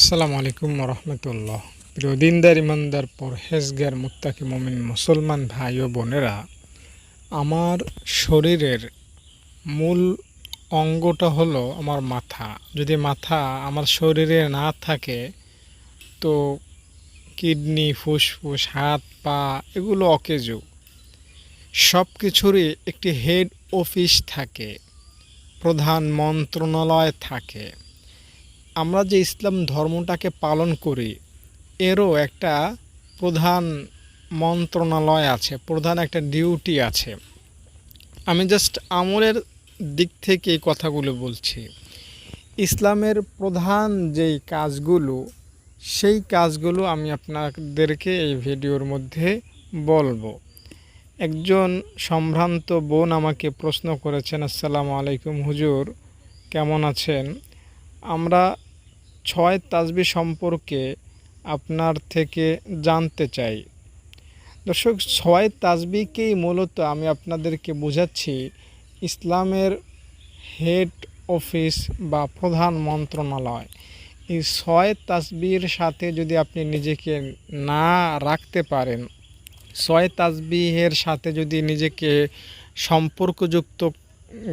আসসালামু আলাইকুম রহমতুল্লাহ। প্রিয় দিনদার ইমানদার পরহেজগার, মুত্তাকি, মমিন, মুসলমান ভাই ও বোনেরা, আমার শরীরের মূল অঙ্গটা হলো আমার মাথা। যদি মাথা আমার শরীরে না থাকে, তো কিডনি, ফুসফুস, হাত, পা এগুলো অকেজো। সব কিছুরই একটি হেড অফিস থাকে, প্রধান মন্ত্রণালয় থাকে। আমরা যে ইসলাম ধর্মটাকে পালন করি, এরও একটা প্রধান মন্ত্রণালয় আছে, প্রধান একটা ডিউটি আছে। আমি জাস্ট আমলের দিক থেকে এই কথাগুলো বলছি। ইসলামের প্রধান যেই কাজগুলো, সেই কাজগুলো আমি আপনাদেরকে এই ভিডিওর মধ্যে বলব। একজন সম্ভ্রান্ত বোন আমাকে প্রশ্ন করেছেন, আসসালামু আলাইকুম হুজুর, কেমন আছেন? আমরা ছয় তাজবি সম্পর্কে আপনার থেকে জানতে চাই। দর্শক, ছয় তাজবিকেই মূলত আমি আপনাদেরকে বোঝাচ্ছি ইসলামের হেড অফিস বা প্রধান মন্ত্রণালয়। এই ছয় তাসবির সাথে যদি আপনি নিজেকে না রাখতে পারেন, ছয় তাসবিহের সাথে যদি নিজেকে সম্পর্কযুক্ত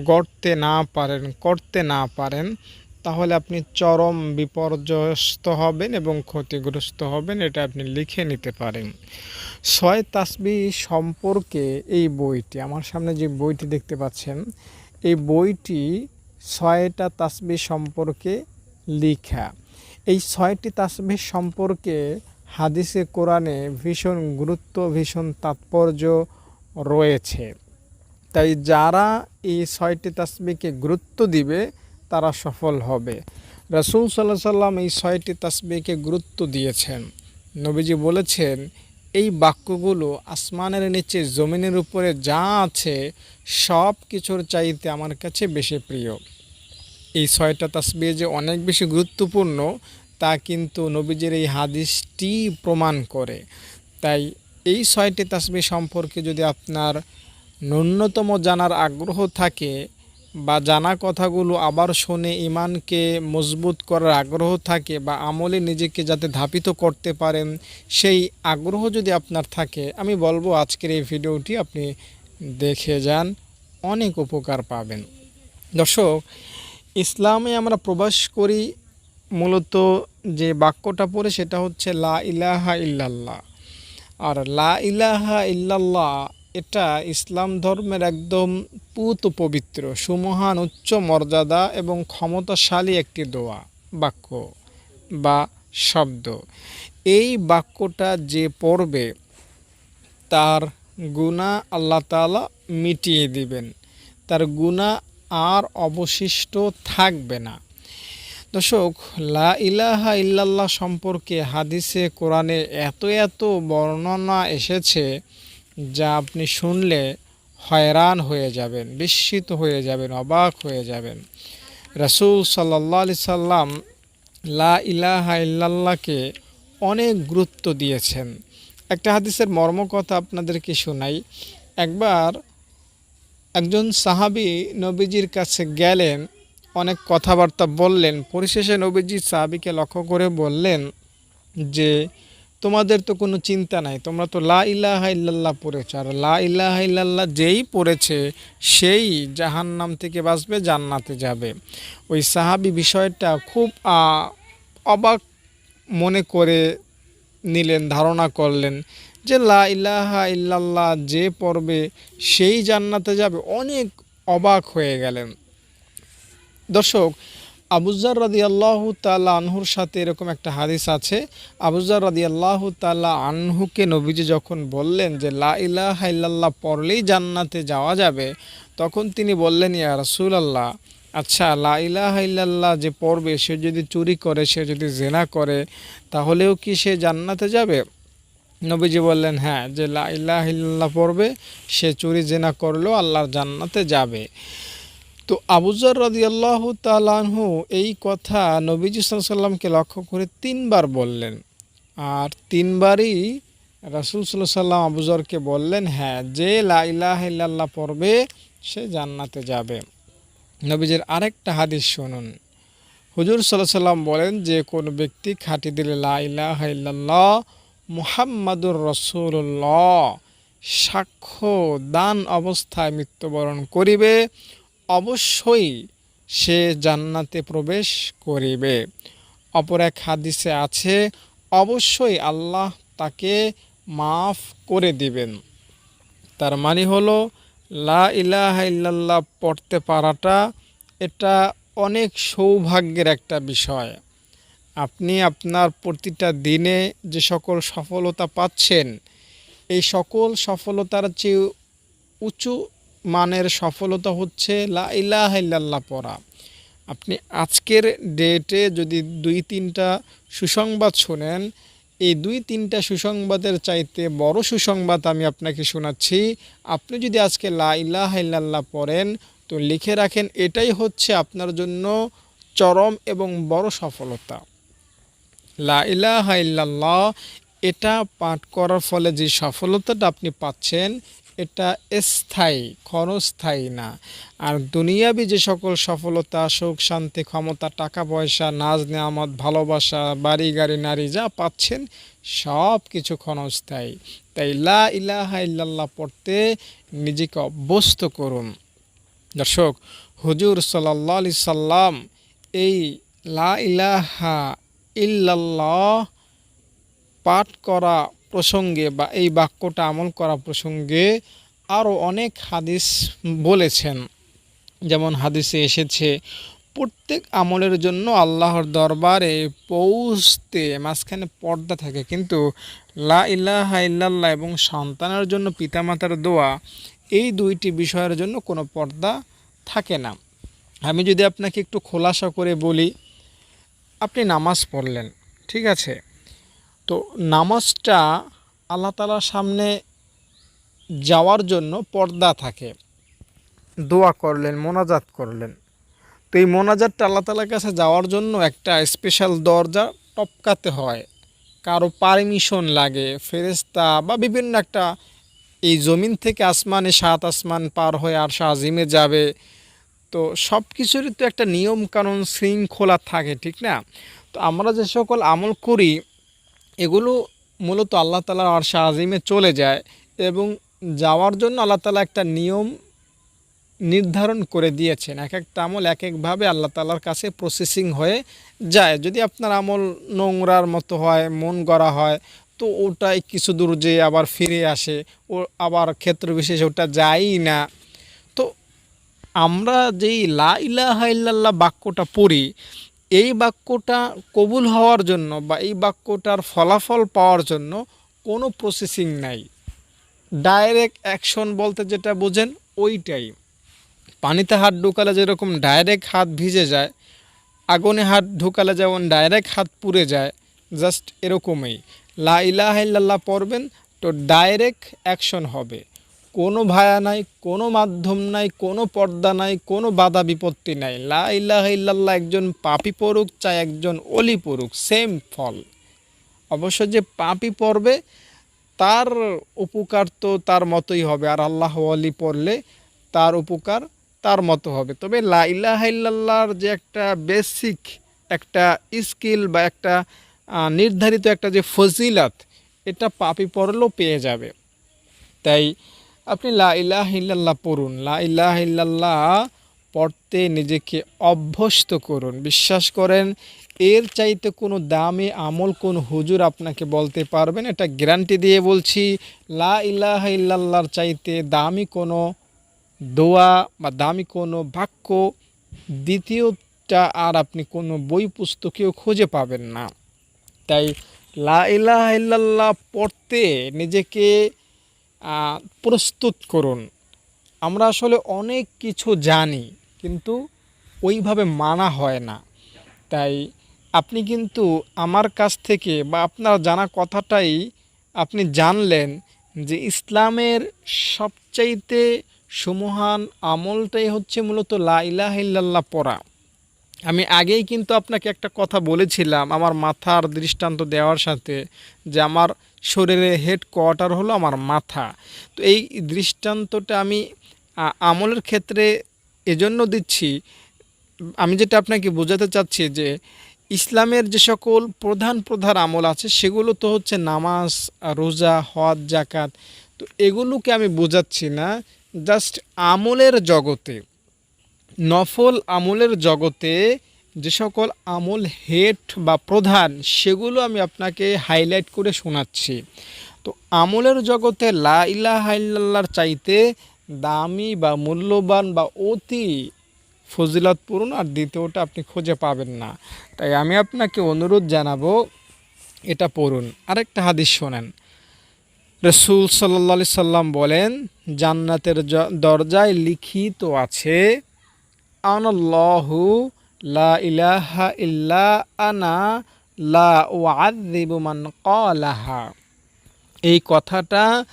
গড়তে না পারেন, করতে না পারেন তাহলে আপনি চরম বিপর্যস্ত হবেন এবং ক্ষতিগ্রস্ত হবেন, এটা আপনি লিখে নিতে পারেন। ছয় তাসবি সম্পর্কে এই বইটি, আমার সামনে যে বইটি দেখতে পাচ্ছেন, এই বইটি ছয়টা তাসবি সম্পর্কে লিখা। এই ছয়টি তাসবি সম্পর্কে হাদিসে, কোরআনে ভীষণ গুরুত্ব, ভীষণ তাৎপর্য রয়েছে। তাই যারা এই ছয়টি তাসবিকে গুরুত্ব দিবে তারা সফল হবে। রসুল সাল্লাহ সাল্লাম এই ছয়টি তাসবিকে গুরুত্ব দিয়েছেন। নবীজি বলেছেন, এই বাক্যগুলো আসমানের নিচে জমিনের উপরে যা আছে, সব কিছুর চাইতে আমার কাছে বেশি প্রিয়। এই ছয়টা তাসবি যে অনেক বেশি গুরুত্বপূর্ণ, তা কিন্তু নবীজির এই হাদিসটি প্রমাণ করে। তাই এই ছয়টি তাসবি সম্পর্কে যদি আপনার ন্যূনতম জানার আগ্রহ থাকে বা জানা কথাগুলো আবার শুনে ইমানকে মজবুত করার আগ্রহ থাকে বা আমলে নিজেকে যাতে ধাপিত করতে পারেন, সেই আগ্রহ যদি আপনার থাকে, আমি বলব আজকের এই ভিডিওটি আপনি দেখে যান, অনেক উপকার পাবেন। দর্শক, ইসলামে আমরা প্রবাস করি মূলত যে বাক্যটা পড়ে সেটা হচ্ছে লা ইলাহা ইল্লাল্লাহ। আর লা ইলাহা ইল্লাল্লাহ এটা ইসলাম ধর্মের একদম পুত পবিত্র, সুমহান, উচ্চ মর্যাদা এবং ক্ষমতাশালী একটি দোয়া, বাক্য বা শব্দ। এই বাক্যটা যে পড়বে, তার গুণা আল্লাহ তালা মিটিয়ে দিবেন। তার গুণা আর অবশিষ্ট থাকবে না। দর্শক, লা ইলাহা ইল্লাল্লাহ সম্পর্কে হাদিসে কোরআনে এত এত বর্ণনা এসেছে যা আপনি শুনলে হয়রান হয়ে যাবেন, বিস্মিত হয়ে যাবেন, অবাক হয়ে যাবেন। রসুল সাল্লা সাল্লাম লা ইলাহা ইল্লাল্লাহকে অনেক গুরুত্ব দিয়েছেন। একটা হাদিসের মর্মকথা আপনাদেরকে শোনাই। একবার একজন সাহাবি নবীজির কাছে গেলেন, অনেক কথাবার্তা বললেন। পরিশেষে নবীজি সাহাবিকে লক্ষ্য করে বললেন যে তোমাদের তো কোনো চিন্তা নাই। তোমরা তো লা ইলাহা ইল্লাল্লাহ পড়েছ। আর লা ইলাহা ইল্লাল্লাহ যেই পড়েছে, সেই জাহান্নাম থেকে বাঁচবে, জান্নাতে যাবে। ওই সাহাবি বিষয়টা খুব অবাক মনে করে নিলেন, ধারণা করলেন যে লা ইলাহা ইল্লাল্লাহ যে পড়বে, সেই জান্নাতে যাবে। অনেক অবাক হয়ে গেলেন। দর্শক আবুজার রাদি আল্লাহ তাল্লাহ আনহুর সাথে এরকম একটা হাদিস আছে। আবুজার রাদি আল্লাহ তাল্লাহ আনহুকে নবীজি যখন বললেন যে, লা ইলাহা ইল্লাল্লাহ পড়লেই জান্নাতে যাওয়া যাবে, তখন তিনি বললেন, ইয়া রসুল আল্লাহ আচ্ছা লা ইলাহা যে পড়বে, সে যদি চুরি করে, সে যদি জেনা করে, তাহলেও কি সে জান্নাতে যাবে? নবীজি বললেন হ্যাঁ যে লা ইলাহা পড়বে, সে চুরি জেনা করলেও আল্লাহর জান্নাতে যাবে। তো আবুজর আল্লাহ তালাহু এই কথা নবীজি সাল্লামকে লক্ষ্য করে তিনবার বললেন। আর তিনবারই রাসুল সাল্লাহ সাল্লাম আবুজরকে বললেন হ্যাঁ যে লাইলাহ ইল্লাল্লাহ পড়বে, সে জান্নাতে যাবে। নবীজের আরেকটা হাদিস শুনুন। হুজুর সাল্লাহ সাল্লাম বলেন যে, কোনো ব্যক্তি খাটি দিলে লা ইলাহা ইল্লাল্লাহ মুহাম্মাদুর রসুল্লাহ সাক্ষ্য দান অবস্থায় মৃত্যুবরণ করিবে অবশ্যই সে জান্নাতে প্রবেশ করিবে। অপর এক হাদিসে আছে, অবশ্যই আল্লাহ তাকে মাফ করে দিবেন। তার মানে হলো, লা ইলাহা ইল্লাল্লাহ পড়তে পারাটা, এটা অনেক সৌভাগ্যের একটা বিষয়। আপনি আপনার প্রতিটা দিনে যে সকল সফলতা পাচ্ছেন, এই সকল সফলতার চেয়ে উঁচু মানের সফলতা হচ্ছে লা ইলাহা ইল্লাল্লাহ পড়া। আপনি আজকের ডেটে যদি দুই তিনটা সুসংবাদ শোনেন, এই দুই তিনটা সুসংবাদের চাইতে বড় সুসংবাদ আমি আপনাকে শোনাচ্ছি। আপনি যদি আজকে লা ইলাহা ইল্লাল্লাহ পড়েন, তো লিখে রাখেন, এটাই হচ্ছে আপনার জন্য চরম এবং বড় সফলতা। লা ইলাহা ইল্লাল্লাহ, এটা পাঠ করার ফলে যে সফলতাটা আপনি পাচ্ছেন এটা স্থায়ী, ক্ষণস্থায়ী না। আর দুনিয়াবি যে সকল সফলতা, সুখ, শান্তি, ক্ষমতা, টাকা, পয়সা, নাজ, নেয়ামত, ভালোবাসা, বাড়ি, গাড়ি, নারী যা পাচ্ছেন, সব কিছু ক্ষণস্থায়ী। তাই লা ইলাহা ইল্লাল্লাহ পড়তে নিজেকে অভ্যস্ত করুন। দর্শক, হুজুর সাল্লাহ আলি সাল্লাম এই লা ইলাহা ইল্লাল্লাহ পাঠ করা প্রসঙ্গে বা এই বাক্যটা আমল করা প্রসঙ্গে আরও অনেক হাদিস বলেছেন। যেমন হাদিসে এসেছে, প্রত্যেক আমলের জন্য আল্লাহর দরবারে পৌঁছতে মাঝখানে পর্দা থাকে। কিন্তু লা ইলাহা ইল্লাল্লাহ এবং সন্তানের জন্য পিতামাতার দোয়া, এই দুইটি বিষয়ের জন্য কোনো পর্দা থাকে না। আমি যদি আপনাকে একটু খোলাসা করে বলি, আপনি নামাজ পড়লেন, ঠিক আছে? তো নামাজটা আল্লাহ তালার সামনে যাওয়ার জন্য পর্দা থাকে। দোয়া করলেন, মোনাজাত করলেন। তো এই মোনাজাতটা আল্লাহ তালার কাছে যাওয়ার জন্য একটা স্পেশাল দরজা টপকাতে হয়। কারও পারমিশন লাগে ফেরেস্তা বা বিভিন্ন একটা এই জমিন থেকে আসমানে সাত আসমান পার হয়ে আর আজিমে যাবে। তো সব কিছুরই তো একটা নিয়মকানুন শৃঙ্খলা থাকে, ঠিক না? তো আমরা যে সকল আমল করি এগুলো মূলত আল্লাহ তালা আর আজিমে চলে যায় এবং যাওয়ার জন্য আল্লাহ তালা একটা নিয়ম নির্ধারণ করে দিয়েছেন। এক একটা আমল এক একভাবে আল্লাহ তালার কাছে প্রসেসিং হয়ে যায়। যদি আপনার আমল নোংরার মতো হয়, মন গড়া হয়, তো ওটাই কিছু দূর যে আবার ফিরে আসে, ও আবার ক্ষেত্র বিশেষে ওটা যায়ই না। তো আমরা যেই লা ইলাহা ইল্লাল্লাহ বাক্যটা পড়ি এই বাক্যটা কবুল হওয়ার জন্য বা এই বাক্যটার ফলাফল পাওয়ার জন্য কোনো প্রসেসিং নাই। ডাইরেক্ট অ্যাকশন বলতে যেটা বোঝেন ওইটাই। পানিতে হাত ঢুকালে যেরকম ডাইরেক্ট হাত ভিজে যায়, আগুনে হাত ঢুকালে যেমন ডাইরেক্ট হাত পুড়ে যায় জাস্ট এরকমই। লা ইলাহা পড়বেন তো ডাইরেক্ট অ্যাকশন হবে। কোনো ভায়া নাই, কোনো মাধ্যম নাই, কোনো পর্দা নাই, কোনো বাধা বিপত্তি নাই। লা ইলাহা ইল্লাল্লাহ একজন পাপি পড়ুক চাই একজন অলি পড়ুক, সেম ফল। অবশ্য যে পাপি পড়বে, তার উপকার তো তার মতোই হবে, আর আল্লাহ অলি পড়লে তার উপকার তার মতো হবে। তবে লা ইলাহা ইল্লাল্লাহর যে একটা বেসিক একটা স্কিল বা একটা নির্ধারিত একটা যে ফজিলাত, এটা পাপি পড়লেও পেয়ে যাবে। তাই আপনি লা ইলাহ ইল্লাল্লাহ পড়ুন। লা ইলাহ ইল্লাল্লাহ পড়তে নিজেকে অভ্যস্ত করুন। বিশ্বাস করেন, এর চাইতে কোনো দামে আমল কোন হুজুর আপনাকে বলতে পারবেন এটা গ্যারান্টি দিয়ে বলছি। লা ইলাহ ইল্লাল্লাহর চাইতে দামি কোনো দোয়া বা দামি কোনো বাক্য, দ্বিতীয়টা আর আপনি কোনো বই পুস্তকেও খুঁজে পাবেন না। তাই লা ইলাহ ইল্লাল্লাহ পড়তে নিজেকে প্রস্তুত করুন। আমরা আসলে অনেক কিছু জানি, কিন্তু ওইভাবে মানা হয় না। তাই আপনি কিন্তু আমার কাছ থেকে বা আপনার জানা কথাটাই আপনি জানলেন যে ইসলামের সবচাইতে সুমহান আমলটাই হচ্ছে মূলত লা ইলাহ পড়া। আমি আগেই কিন্তু আপনাকে একটা কথা বলেছিলাম, আমার মাথার দৃষ্টান্ত দেওয়ার সাথে যে আমার শরীরের হেড কোয়ার্টার হলো আমার মাথা। তো এই দৃষ্টান্তটা আমি আমলের ক্ষেত্রে এজন্য দিচ্ছি, আমি যেটা আপনাকে বোঝাতে চাচ্ছি যে ইসলামের যে সকল প্রধান প্রধান আমল আছে, সেগুলো তো হচ্ছে নামাজ, রোজা, হজ জাকাত তো এগুলোকে আমি বোঝাচ্ছি না, জাস্ট আমলের জগতে, নফল আমলের জগতে যে সকল আমল হেড বা প্রধান, সেগুলো আমি আপনাকে হাইলাইট করে শোনাচ্ছি। তো আমলের জগতে লা ইল্লাল্লাহর চাইতে দামি বা মূল্যবান বা অতি ফজিলতপূর্ণ আর দ্বিতীয়টা আপনি খুঁজে পাবেন না। তাই আমি আপনাকে অনুরোধ জানাব, এটা পড়ুন। আরেকটা হাদিস শোনেন। রসুল সাল্লা সাল্লাম বলেন, জান্নাতের দরজায় লিখিত আছে, আনাল্লাহু লা ইলাহা ইল্লা আনা লা ওয়াদিবু মান ক্বালাহা। এই কথাটা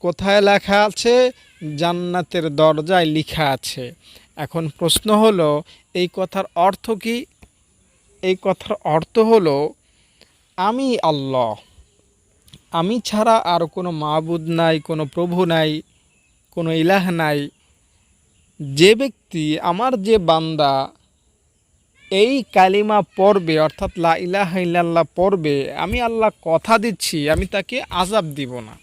কোথায় লেখা আছে? জান্নাতের দরজায় লেখা আছে। এখন প্রশ্ন হলো, এই কথার অর্থ কি? এই কথার অর্থ হলো, আমি আল্লাহ। আমি ছাড়া আর কোনো মাবুদ নাই, কোনো প্রভু নাই, কোনো ইলাহ নাই। যে ব্যক্তি, আমার যে বান্দা এই কালিমা পড়বে, অর্থাৎ লা ইলাহা ইল্লাল্লাহ পড়বে, আমি আল্লাহ কথা দিচ্ছি, আমি তাকে আজাব দিব না।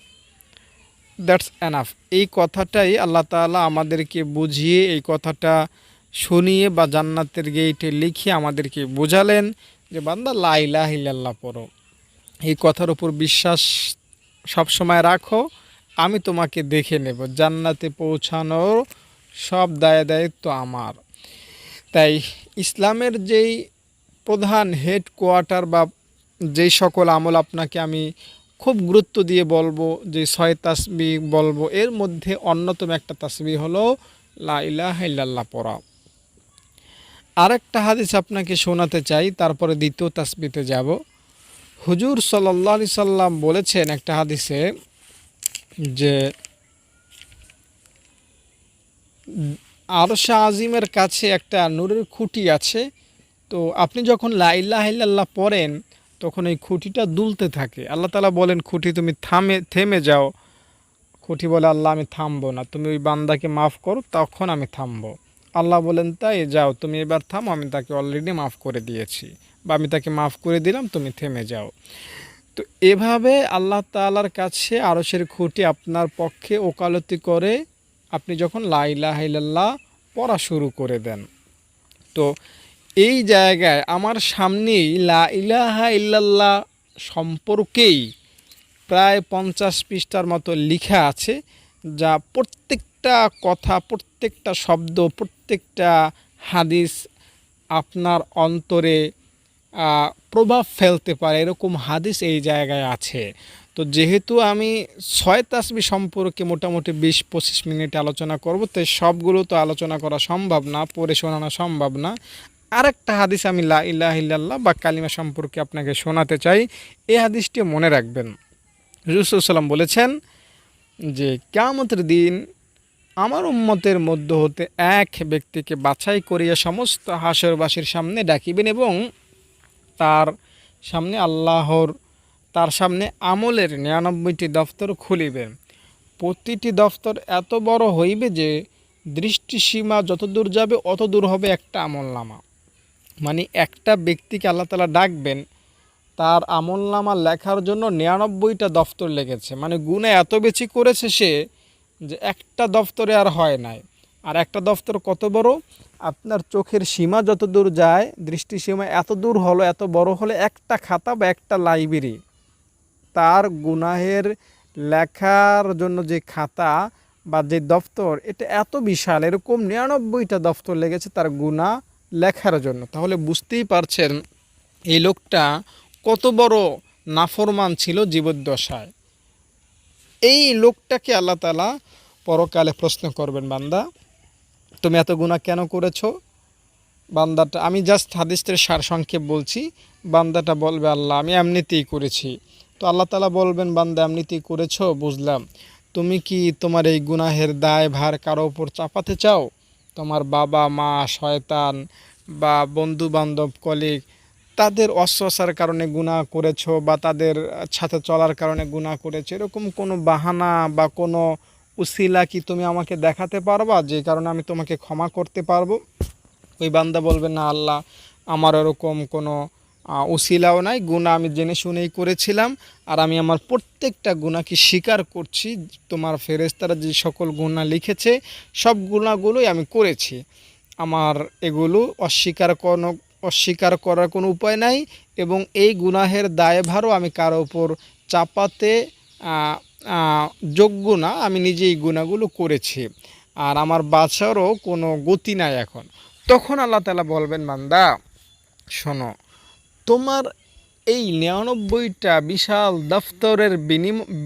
দ্যাটস এনাফ এই কথাটাই আল্লাহ তাআলা আমাদেরকে বুঝিয়ে, এই কথাটা শুনিয়ে বা জান্নাতের গেইটে লিখে আমাদেরকে বোঝালেন যে, বান্দা, লা ইলাহা ইল্লাল্লাহ পড়ো। এই কথার উপর বিশ্বাস সবসময় রাখো, আমি তোমাকে দেখে নেব। জান্নাতে পৌঁছানোর সব দায় দায়িত্ব আমার। তাই ইসলামের যেই প্রধান হেড কোয়ার্টার বা যেই সকল আমল আপনাকে আমি খুব গুরুত্ব দিয়ে বলব, যে ছয় তাসবি বলব, এর মধ্যে অন্যতম একটা তাসবি হলো লা ইলাহা ইল্লাল্লাহ পড়া। আরেকটা হাদিস আপনাকে শোনাতে চাই, তারপরে দ্বিতীয় তাসবিতে যাব। হুজুর সাল্লাহ সাল্লাম বলেছেন একটা হাদিসে যে আরশা আজিমের কাছে একটা নূরের খুঁটি আছে। তো আপনি যখন লাইল্লাহ ইল্লাল্লাহ পড়েন, তখন এই খুঁটিটা দুলতে থাকে। আল্লাহ তালা বলেন, খুঁটি তুমি থামে, থেমে যাও। খুঁটি বলে, আল্লাহ, আমি থামবো না। তুমি ওই বান্দাকে মাফ করো, তখন আমি থামবো। আল্লাহ বলেন, তাই যাও, তুমি এবার থামো, আমি তাকে অলরেডি মাফ করে দিয়েছি। বা আমি তাকে মাফ করে দিলাম, তুমি থেমে যাও। তো এভাবে আল্লাহ তালার কাছে আরশের খুঁটি আপনার পক্ষে ওকালতি করে আপনি যখন লাইলাহ ইল্লাল্লাহ পড়া শুরু করে দেন, তো এই জায়গায় আমার সামনেই লা ইলাহা সম্পর্কেই প্রায় পঞ্চাশ পৃষ্ঠার মতো লেখা আছে, যা প্রত্যেকটা কথা, প্রত্যেকটা শব্দ, প্রত্যেকটা হাদিস আপনার অন্তরে প্রভাব ফেলতে পারে, এরকম হাদিস এই জায়গায় আছে। তো যেহেতু আমি ছয় তাসবি সম্পর্কে মোটামুটি বিশ পঁচিশ মিনিট আলোচনা করব, তাই সবগুলো তো আলোচনা করা সম্ভব না, পড়ে শোনানো সম্ভব না। আরেকটা হাদিস আমি লা বা কালিমা সম্পর্কে আপনাকে শোনাতে চাই, এই হাদিসটি মনে রাখবেন। রসুলাম বলেছেন যে, কেয়ামতের দিন আমার উম্মতের মধ্য হতে এক ব্যক্তিকে বাছাই করিয়া সমস্ত হাসরবাসীর সামনে ডাকিবেন এবং তার সামনে আল্লাহর, তার সামনে আমলের নিরানব্বইটি দফতর খুলিবে। প্রতিটি দফতর এত বড় হইবে যে, দৃষ্টিসীমা যত দূর যাবে অত দূর হবে একটা আমলনামা। মানে একটা ব্যক্তিকে আল্লাহ তালা ডাকবেন, তার আমলনামা লেখার জন্য নিরানব্বইটা দফতর লেগেছে। মানে গুণে এত বেশি করেছে সে, যে একটা দফতরে আর হয় নাই। আর একটা দফতর কত বড়? আপনার চোখের সীমা যত দূর যায়, দৃষ্টিসীমা এত দূর হলো, এত বড় হলে একটা খাতা বা একটা লাইব্রেরি। তার গুনাহের লেখার জন্য যে খাতা বা যে দফতর, এটা এত বিশাল, এরকম নিরানব্বইটা দফতর লেগেছে তার গুণা লেখার জন্য। তাহলে বুঝতেই পারছেন, এই লোকটা কত বড় নাফরমান ছিল জীবদ্দশায়। এই লোকটাকে আল্লাহ তালা পরকালে প্রশ্ন করবেন, বান্দা। তুমি এত গুণা কেন করেছ? বান্দাটা আমি জাস্ট হাদিসের সার সংক্ষেপ বলছি। বান্দাটা বলবে, আল্লাহ, আমি এমনিতেই করেছি। তো আল্লাহ তালা বলবেন, বান্দা, এমনিতেই করেছ? বুঝলাম। তুমি কি তোমার এই গুনাহের দায় ভার কারও ওপর চাপাতে চাও? তোমার বাবা, মা, শয়তান বা বন্ধু বান্ধব কলিগ, তাদের অশ্বাসার কারণে গুনাহ করেছ বা তাদের সাথে চলার কারণে গুনাহ করেছ, এরকম কোনো বাহানা বা কোনো উসিলা কি তুমি আমাকে দেখাতে পারবা? যে কারণে আমি তোমাকে ক্ষমা করতে পারব। ওই বান্দা বলবে, না আল্লাহ, আমার ওরকম কোনো উসিলাও নাই। গুণা আমি জেনে শুনেই করেছিলাম। আর আমি আমার প্রত্যেকটা গুণাকে স্বীকার করছি। তোমার ফেরেস্তারা যে সকল গুণা লিখেছে, সব গুণাগুলোই আমি করেছি। আমার এগুলো অস্বীকার কোনো, অস্বীকার করার কোনো উপায় নাই এবং এই গুনাহের দায়ভারও আমি কারও উপর চাপাতে যোগ্য না, আমি নিজেই গুণাগুলো করেছি। আর আমার বাঁচারও কোনো গতি নাই এখন। তখন আল্লাহ তালা বলবেন, বান্দা, শোনো, তোমার এই নিরানব্বইটা বিশাল দফতরের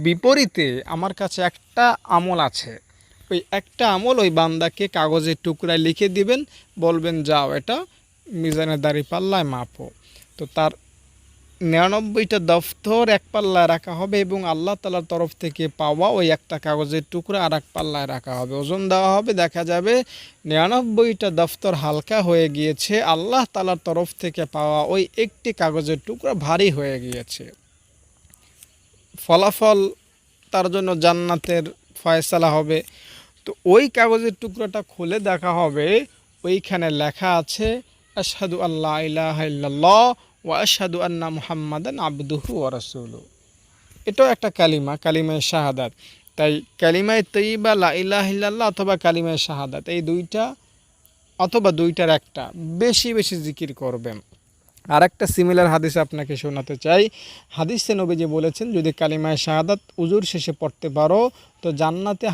বিপরীতে আমার কাছে একটা আমল আছে। ওই একটা আমল ওই বান্দাকে কাগজের টুকরায় লিখে দিবেন, বলবেন, যাও এটা মিজানের দাড়ি পাল্লায় মাপো। তো তার নিরানব্বইটা দফতর এক পাল্লায় রাখা হবে এবং আল্লাহ তালার তরফ থেকে পাওয়া ওই একটা কাগজের টুকরা আর এক পাল্লায় রাখা হবে। ওজন দেওয়া হবে, দেখা যাবে নিরানব্বইটা দফতর হালকা হয়ে গিয়েছে, আল্লাহ তালার তরফ থেকে পাওয়া ওই একটি কাগজের টুকরা ভারী হয়ে গিয়েছে। ফলাফল তার জন্য জান্নাতের ফয়সালা হবে। তো ওই কাগজের টুকরোটা খুলে দেখা হবে, ওইখানে লেখা আছে, আশহাদু আল্লাহ ইলাহা ইল্লাল্লাহ ওয়া আশহাদু আন্না মুহাম্মাদান আবদুহু ওয়া রাসূলুহু এটাও একটা কালিমা, কালিমায় শাহাদাত। তাই কালিমায় তৈবা লা ইল্লাল্লাহ অথবা কালিমায় শাহাদাত, এই দুইটা অথবা দুইটার একটা বেশি বেশি জিকির করবেন। আর একটা সিমিলার হাদিস আপনাকে শোনাতে চাই। হাদিসে নবীজি বলেছেন, যদি কালিমায় শাহাদাত উজুর শেষে পড়তে পারো, তো জান্নাতে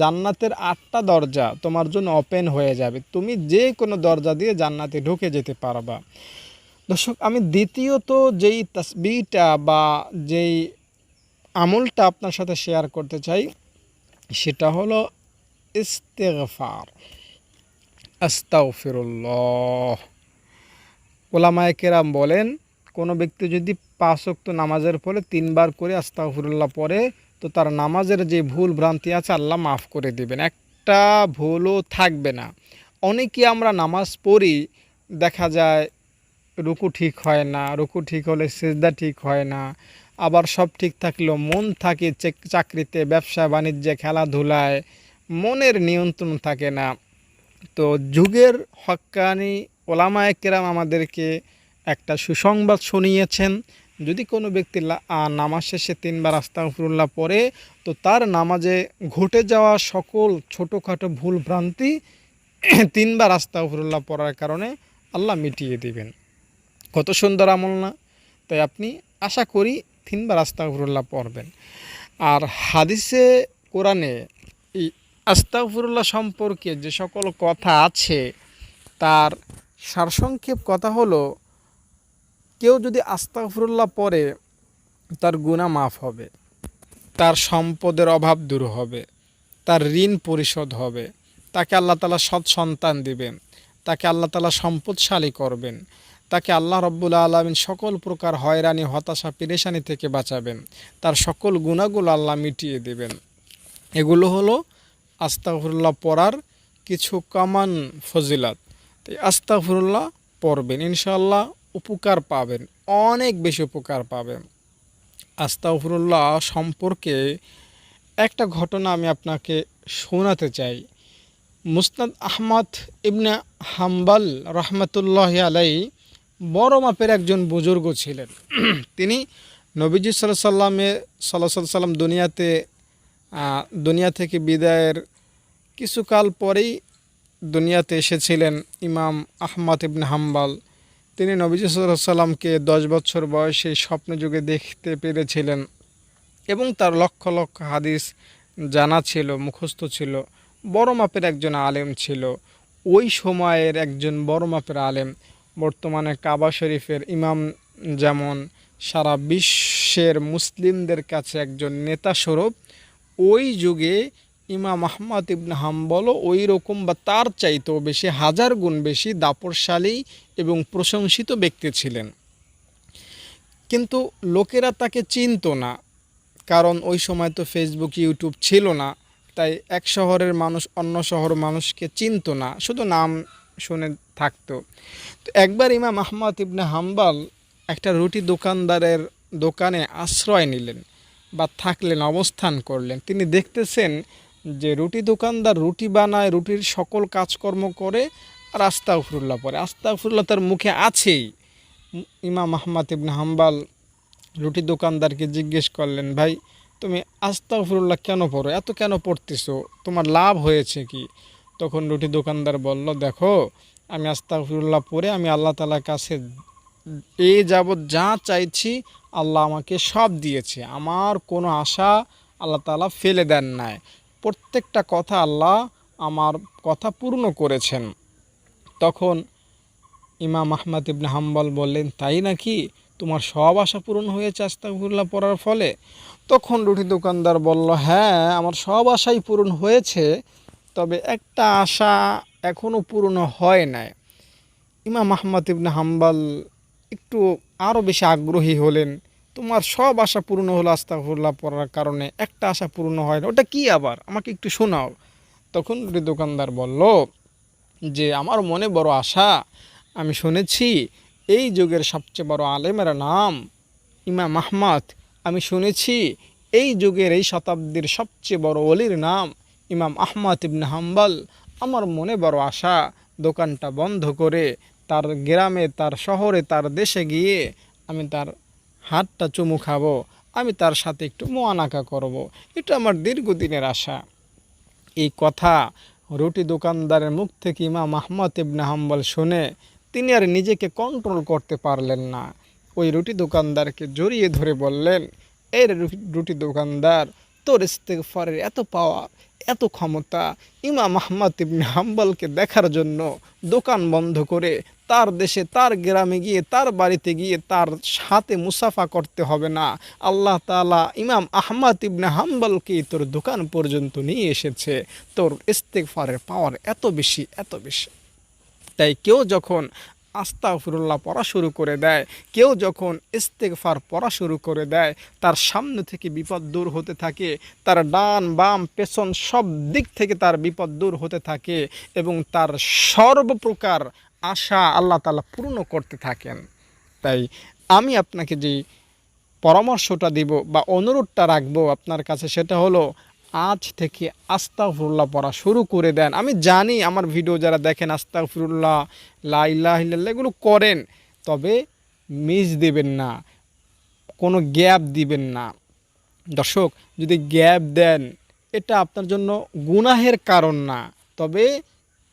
জান্নাতের আটটা দরজা তোমার জন্য ওপেন হয়ে যাবে। তুমি যে কোনো দরজা দিয়ে জান্নাতে ঢুকে যেতে পারবা। দর্শক, আমি দ্বিতীয়ত যেই তসবিটা বা যেই আমলটা আপনার সাথে শেয়ার করতে চাই, সেটা হলো ইস্তেগফার। আস্তাগফিরুল্লাহ। ওলামায়ে কেরাম বলেন, কোনো ব্যক্তি যদি পাঁচ ওয়াক্ত নামাজের পরে তিনবার করে আস্তাগফিরুল্লাহ পড়ে, তো তার নামাজের যে ভুল ভ্রান্তি আছে আল্লাহ মাফ করে দিবেন। একটা ভুলও থাকবে না। অনেকে আমরা নামাজ পড়ি, দেখা যায় রুকু ঠিক হয় না, রুকু ঠিক হলে সেজদা ঠিক হয় না, আবার সব ঠিক থাকলেও মন থাকে চাকরিতে, ব্যবসা, বাণিজ্যে, খেলাধুলায় মনের নিয়ন্ত্রণ থাকে না। তো যুগের হক্কানি ওলামায়ে কেরাম আমাদেরকে একটা সুসংবাদ শুনিয়েছেন, যদি কোনো ব্যক্তি নামাজ শেষে তিনবার আস্তাগফিরুল্লাহ পড়ে, তো তার নামাজে ঘটে যাওয়া সকল ছোটোখাটো ভুল ভ্রান্তি তিনবার আস্তাগফিরুল্লাহ পড়ার কারণে আল্লাহ মিটিয়ে দিবেন। কত সুন্দর আমল না? তাই আপনি আশা করি তিনবার আস্তাগফিরুল্লাহ পড়বেন। আর হাদিসে, কোরআনে এই আস্তাগফিরুল্লাহ সম্পর্কে যে সকল কথা আছে, তার সারসংক্ষেপ কথা হলো, কেউ যদি আস্তাগফিরুল্লাহ পড়ে, তার গুনাহ মাফ হবে, তার সম্পদের অভাব দূর হবে, তার ঋণ পরিশোধ হবে, তাকে আল্লাহ তালা সৎ সন্তান দিবেন, তাকে আল্লাহ তালা সম্পদশালী করবেন। তাকে আল্লাহ রব্বুল আলমিন সকল প্রকার হয়রানি, হতাশা, পেরেশানি থেকে বাঁচাবেন। তার সকল গুণাগুলো আল্লাহ মিটিয়ে দেবেন। এগুলো হলো আস্তাগফিরুল্লাহ পড়ার কিছু কামান ফজিলাত। তাই আস্তাগফিরুল্লাহ পড়বেন ইনশাল্লাহ উপকার পাবেন, অনেক বেশি উপকার পাবেন। আস্তাগফিরুল্লাহ সম্পর্কে একটা ঘটনা আমি আপনাকে শোনাতে চাই। মুসনাদ আহমদ ইবনে হাম্বাল রহমতুল্লাহ আলাই বড় মাপের একজন বুজুর্গ ছিলেন। তিনি নবীজি সাল্লাহ সাল্লামে সাল্লাহ সাল্লাম দুনিয়াতে দুনিয়া থেকে বিদায়ের কিছুকাল পরেই দুনিয়াতে এসেছিলেন ইমাম আহমদ ইবন হাম্বাল। তিনি নবীজি সাল্লাহ সাল্লামকে দশ বছর বয়সে স্বপ্ন যুগে দেখতে পেরেছিলেন এবং তার লক্ষ লক্ষ হাদিস জানা ছিল, মুখস্থ ছিল। বড় মাপের একজন আলেম ছিল। ওই সময়ের একজন বড় মাপের আলেম। বর্তমানে কাবা শরীফের ইমাম যেমন সারা বিশ্বের মুসলিমদের কাছে একজন নেতা স্বরূপ, ওই যুগে ইমাম আহমদ ইবনে হাম্বলও ওই রকম বা তার চাইতেও বেশি, হাজার গুণ বেশি দাপরশালী এবং প্রশংসিত ব্যক্তি ছিলেন। কিন্তু লোকেরা তাকে চিনতো না, কারণ ওই সময় তো ফেসবুক, ইউটিউব ছিল না, তাই এক শহরের মানুষ অন্য শহর মানুষকে চিনত না। শুধু নাম শুনে থাকতো। তো একবার ইমাম আহমদ ইবনে হাম্বাল একটা রুটি দোকানদারের দোকানে আশ্রয় নিলেন বা থাকলেন, অবস্থান করলেন। তিনি দেখতেছেন যে রুটি দোকানদার রুটি বানায়, রুটির সকল কাজকর্ম করে আর আস্তাগফিরুল্লাহ পড়ে। আস্তাগফিরুল্লাহ তার মুখে আছেই। ইমাম আহমদ ইবনে হাম্বাল রুটি দোকানদারকে জিজ্ঞেস করলেন, ভাই, তুমি আস্তাগফিরুল্লাহ কেন পড়ো? এত কেন পড়তেছো? তোমার লাভ হয়েছে কি? তখন রুটি দোকানদার বলল, দেখো, আমি আস্তাগফিরুল্লাহ পরে আমি আল্লাহ তালার কাছে এ যাবৎ যা চাইছি, আল্লাহ আমাকে সব দিয়েছে। আমার কোনো আশা আল্লাহ তালা ফেলে দেন নাই। প্রত্যেকটা কথা আল্লাহ আমার কথা পূর্ণ করেছেন। তখন ইমাম আহমদ ইবনে হাম্বল বললেন, তাই নাকি? তোমার সব আশা পূরণ হয়েছে আস্তাগফিরুল্লাহ পড়ার ফলে? তখন রুটি দোকানদার বলল হ্যাঁ আমার সব আশাই পূরণ হয়েছে। তবে একটা আশা এখনও পূর্ণ হয় নাই। ইমাম আহমদ ইবনে হাম্বাল একটু আরও বেশি আগ্রহী হলেন। তোমার সব আশা পূর্ণ হলো আস্তাগফিরুল্লাহ পড়ার কারণে, একটা আশা পূর্ণ হয় না। ওটা কি আবার? আমাকে একটু শোনাও। তখন দোকানদার বলল, যে আমার মনে বড় আশা, আমি শুনেছি এই যুগের সবচেয়ে বড় আলেমের নাম ইমাম আহমদ। আমি শুনেছি এই যুগের এই শতাব্দীর সবচেয়ে বড় অলির নাম ইমাম আহমদ ইবনে হাম্বাল, আমার মনে বড় আশা, দোকানটা বন্ধ করে তার গ্রামে, তার শহরে, তার দেশে গিয়ে আমি তার হাতটা চুমু খাব, আমি তার সাথে একটু মোয়ানাকা করব। এটা আমার দীর্ঘদিনের আশা এই কথা রুটি দোকানদারের মুখ থেকে ইমাম আহমদ ইবনে হাম্বল শুনে তিনি আর নিজেকে কন্ট্রোল করতে পারলেন না ওই রুটি দোকানদারকে জড়িয়ে ধরে বললেন এর রুটি- দোকানদার, তোর ইস্তেগফারের এত পাওয়ার এত ক্ষমতা ইমাম আহমদ ইবনে হাম্বলকে দেখার জন্য দোকান বন্ধ করে তার দেশে, তার গ্রামে গিয়ে, তার বাড়িতে গিয়ে তার সাথে মুসাফা করতে হবে না। আল্লাহ তাআলা ইমাম আহমদ ইবনে হাম্বলকে তোর দোকান পর্যন্ত নিয়ে এসেছে। তোর ইস্তেগফারের পাওয়ার এত বেশি এত বেশি। তাই কেউ যখন আস্তাগফিরুল্লাহ পড়া শুরু করে দেয়। কেউ যখন ইস্তেগফার পড়া শুরু করে দেয়, তার সামনে থেকে বিপদ দূর হতে থাকে, তার ডান বাম পেছন সব দিক থেকে তার বিপদ দূর হতে থাকে এবং তার সর্বপ্রকার আশা আল্লাহ তাআলা পূর্ণ করতে থাকেন। তাই আমি আপনাকে যে পরামর্শটা দিব বা অনুরোধটা রাখব আপনার কাছে, সেটা হলো আজ থেকে আস্তাগফিরুল্লাহ পড়া শুরু করে দেন। আমি জানি আমার ভিডিও যারা দেখেন, আস্তাগফিরুল্লাহ, লা ইলাহা ইল্লাল্লাহ, এগুলো করেন, তবে মিস দেবেন না, কোনো গ্যাপ দিবেন না। দর্শক, যদি গ্যাপ দেন, এটা আপনার জন্য গুনাহের কারণ না। তবে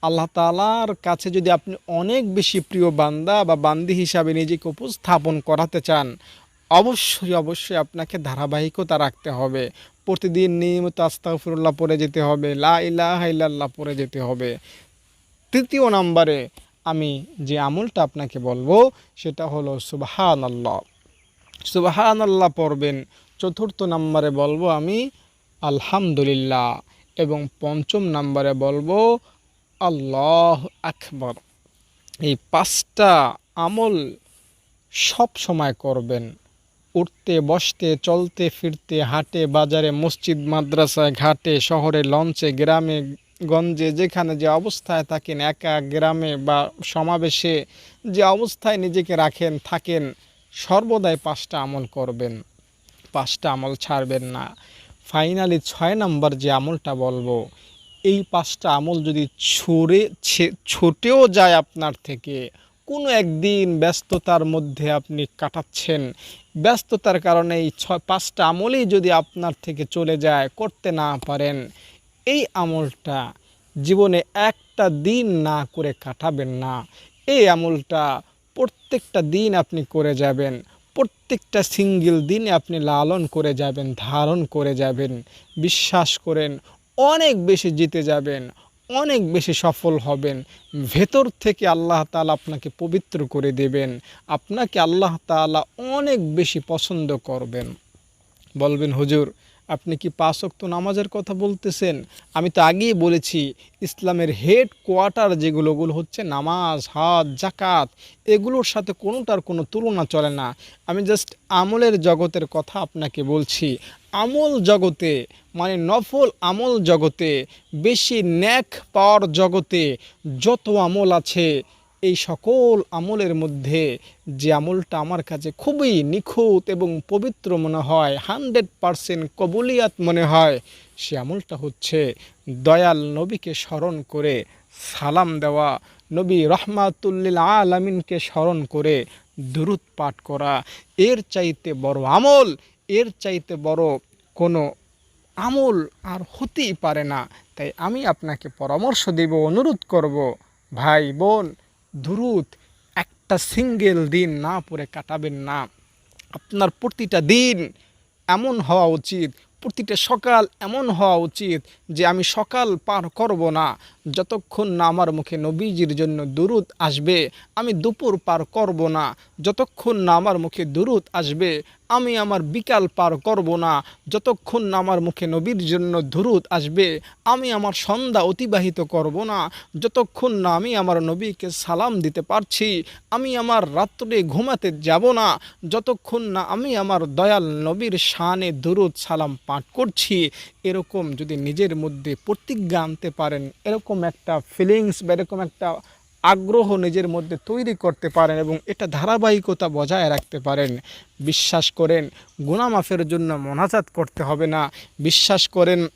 আল্লাহ তালার কাছে যদি আপনি অনেক বেশি প্রিয় বান্দা বা বান্দি হিসাবে নিজেকে উপস্থাপন করাতে চান, অবশ্যই অবশ্যই আপনাকে ধারাবাহিকতা রাখতে হবে। প্রতিদিন নিয়মিত আস্তাগফিরুল্লাহ পরে যেতে হবে, লা ইলাহা ইল্লাল্লাহ পড়ে যেতে হবে। তৃতীয় নাম্বারে আমি যে আমলটা আপনাকে বলব, সেটা হলো সুবাহান আল্লাহ সুবাহান আল্লাহ পড়বেন। চতুর্থ নাম্বারে বলব আমি আলহামদুলিল্লাহ এবং পঞ্চম নাম্বারে বলব আল্লাহ আকবর। এই পাঁচটা আমল সব সময় করবেন। উঠতে বসতে, চলতে, ফিরতে, হাটে, বাজারে, মসজিদ, মাদ্রাসায়, ঘাটে, শহরে, লঞ্চে, গ্রামে, গঞ্জে, যেখানে যে অবস্থায় থাকেন, একা, গ্রামে বা সমাবেশে যে অবস্থায় নিজেকে রাখেন, থাকেন, সর্বদাই পাঁচটা আমল করবেন। পাঁচটা আমল ছাড়বেন না। ফাইনালি ছয় নম্বর যে আমলটা বলব, এই পাঁচটা আমল যদি ছড়ে ছুটেও যায় আপনার থেকে কোনো একদিন ব্যস্ততার মধ্যে আপনি কাটাচ্ছেন। ব্যস্ততার কারণে এই ছয়, পাঁচটা আমলই যদি আপনার থেকে চলে যায়, করতে না পারেন, এই আমলটা জীবনে একটা দিন না করে কাটাবেন না। এই আমলটা প্রত্যেকটা দিন আপনি করে যাবেন, প্রত্যেকটা সিঙ্গেল দিনে আপনি লালন করে যাবেন, ধারণ করে যাবেন, বিশ্বাস করেন, অনেক বেশি জিতে যাবেন অনেক বেশি সফল হবেন। ভেতর থেকে আল্লাহ তাআলা আপনাকে পবিত্র করে দেবেন। আপনাকে আল্লাহ তাআলা অনেক বেশি পছন্দ করবেন। বলবেন, হুজুর, আপনি কি পাঁচ নামাজের কথা বলতেছেন? আমি তো আগেই বলেছি, ইসলামের হেড কোয়ার্টার যেগুলো, ওগুলো হচ্ছে নামাজ হাত জাকাত এগুলোর সাথে কোনোটার কোনো তুলনা চলে না। আমি জাস্ট আমলের জগতের কথা আপনাকে বলছি। আমল জগতে মানে নফল আমল জগতে, বেশি ন্যাক পাওয়ার জগতে যত আমল আছে, এই সকল আমলের মধ্যে যে আমলটা আমার কাছে খুবই নিখুঁত এবং পবিত্র মনে হয়, হান্ড্রেড পারসেন্ট কবুলিয়াত মনে হয়, সে আমলটা হচ্ছে দয়াল নবীকে স্মরণ করে, সালাম দেওয়া, নবী রহমাতুল্লিল আলমিনকে স্মরণ করে, দুরুদ পাঠ করা, এর চাইতে বড় আমল এর চাইতে বড় কোনো আমল আর হতেই পারে না। তাই আমি আপনাকে পরামর্শ দেব, অনুরোধ করব, ভাই বোন, দুরুদ, একটা সিঙ্গেল দিন না পরে কাটাবেন না। আপনার প্রতিটা দিন এমন হওয়া উচিত, প্রতিটা সকাল এমন হওয়া উচিত যে আমি সকাল পার করব না। যতক্ষণ না আমার মুখে নবীজির জন্য দুরুদ আসবে, আমি দুপুর পার করব না। যতক্ষণ না আমার মুখে দুরুদ আসবে, আমি আমার বিকাল পার করব না। যতক্ষণ না আমার মুখে নবীর জন্য দুরুদ আসবে, আমি আমার সন্ধ্যা অতিবাহিত করব না। যতক্ষণ না আমি আমার নবীকে সালাম দিতে পারছি, আমি আমার রাত্রে ঘুমাতে যাব না। যতক্ষণ না আমি আমার দয়াল নবীর শানে দুরুদ সালাম পাঠ করছি এরকম যদি নিজের মধ্যে প্রতিজ্ঞা আনতে পারেন, এরকম একটা ফিলিংস বা এরকম একটা আগ্রহ নিজের মধ্যে তৈরি করতে পারেন এবং এটা ধারাবাহিকতা বজায় রাখতে পারেন। বিশ্বাস করেন গুণামাফের জন্য মনাজাত করতে হবে না। বিশ্বাস করেন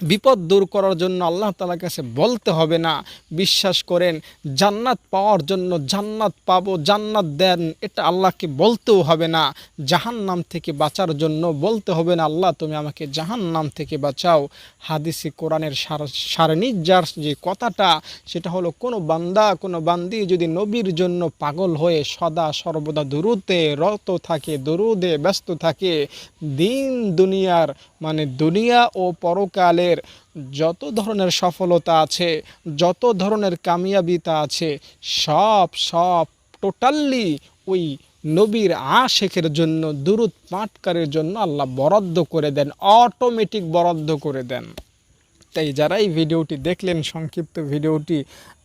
বিপদ দূর করার জন্য আল্লাহ তালার কাছে বলতে হবে না। বিশ্বাস করেন, জান্নাত পাওয়ার জন্য জান্নাত পাবো, জান্নাত দেন, এটা আল্লাহকে বলতেও হবে না। জাহান নাম থেকে বাঁচার জন্য বলতে হবে না, আল্লাহ তুমি আমাকে জাহান নাম থেকে বাঁচাও। হাদিসি কোরআনের সার সারনির্যার যে কথাটা, সেটা হলো, কোনো বান্দা, কোনো বান্দি যদি নবীর জন্য পাগল হয়ে সদা সর্বদা দুরুতে রত থাকে, দুরুদে ব্যস্ত থাকে, দিন দুনিয়ার মানে দুনিয়া ও পরকালের যত ধরনের সফলতা আছে, যত ধরনের কামিয়াবিতা আছে, সব সব টোটালি ওই নবীর আশেখের জন্য, দুরুদ পাটকারের জন্য আল্লাহ বরাদ্দ করে দেন অটোমেটিক বরাদ্দ করে দেন। তাই যারা এই ভিডিওটি দেখলেন, সংক্ষিপ্ত ভিডিওটি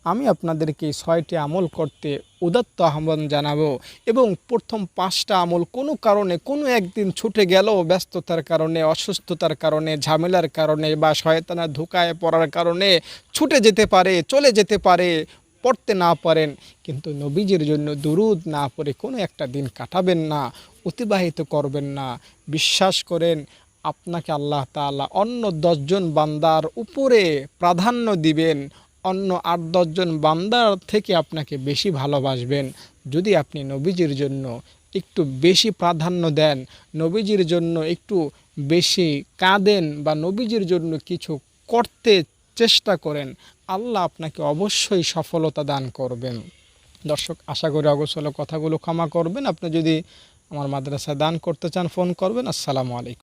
আমি আপনাদেরকে ছয়টি আমল করতে উদাত্ত আহ্বান জানাব এবং প্রথম পাঁচটা আমল কোনো কারণে, কোনো একদিন ছুটে গেল ব্যস্ততার কারণে, অসুস্থতার কারণে, ঝামেলার কারণে বা শয়তানা ধোকায় পড়ার কারণে ছুটে যেতে পারে, চলে যেতে পারে, পড়তে না পারেন। কিন্তু নবীজির জন্য দুরুদ না পড়ে কোনো একটা দিন কাটাবেন না, অতিবাহিত করবেন না। বিশ্বাস করেন, আপনাকে আল্লাহ তাআলা অন্য দশজন বান্দার উপরে প্রাধান্য দিবেন অন্য আট দশজন বান্দার থেকে আপনাকে বেশি ভালোবাসবেন। যদি আপনি নবীজির জন্য একটু বেশি প্রাধান্য দেন, নবীজির জন্য একটু বেশি কাঁদেন বা নবীজির জন্য কিছু করতে চেষ্টা করেন, আল্লাহ আপনাকে অবশ্যই সফলতা দান করবেন। দর্শক, আশা করি অগোছল কথাগুলো ক্ষমা করবেন। আপনি যদি আমার মাদ্রাসায় দান করতে চান, ফোন করবেন। আসসালামু আলাইকুম।